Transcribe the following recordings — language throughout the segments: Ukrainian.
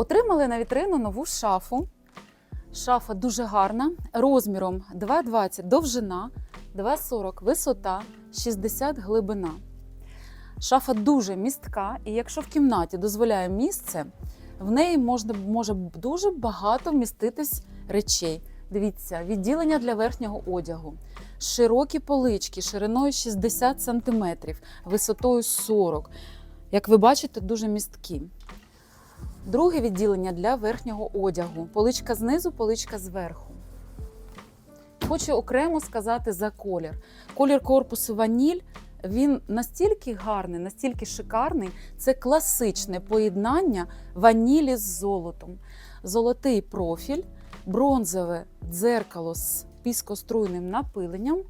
Отримали на вітрину нову шафу. Шафа дуже гарна, розміром 2,20 довжина, 2,40 висота, 60 глибина. Шафа дуже містка, і якщо в кімнаті дозволяє місце, в неї можна, може дуже багато вміститись речей. Дивіться, відділення для верхнього одягу, широкі полички шириною 60 см, висотою 40 Як ви бачите, дуже місткі. Друге відділення для верхнього одягу. Поличка знизу, поличка зверху. Хочу окремо сказати за колір. Колір корпусу ваніль він настільки гарний, настільки шикарний. Це класичне поєднання ванілі з золотом. Золотий профіль, бронзове дзеркало з піскоструйним напиленням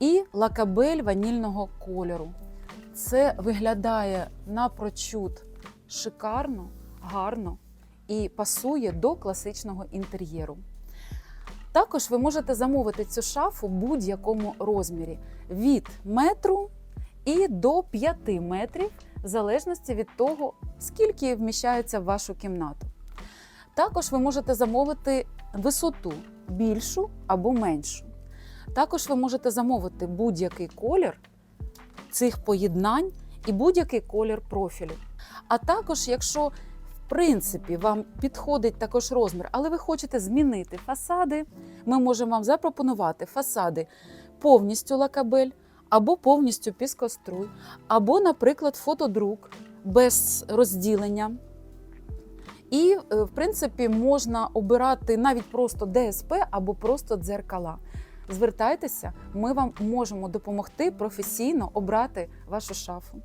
і лакабель ванільного кольору. Це виглядає напрочуд шикарно, гарно і пасує до класичного інтер'єру. Також ви можете замовити цю шафу в будь-якому розмірі від метру і до 5 метрів, в залежності від того, скільки вміщається в вашу кімнату. Також ви можете замовити висоту більшу або меншу. Також ви можете замовити будь-який колір цих поєднань і будь-який колір профілю. А також, якщо принципі вам підходить також розмір, але ви хочете змінити фасади, ми можемо вам запропонувати фасади повністю лакабель, або повністю піскоструй, або, наприклад, фотодрук без розділення. І, е, в принципі, можна обирати навіть просто ДСП або просто дзеркала. Звертайтеся, ми вам можемо допомогти професійно обрати вашу шафу.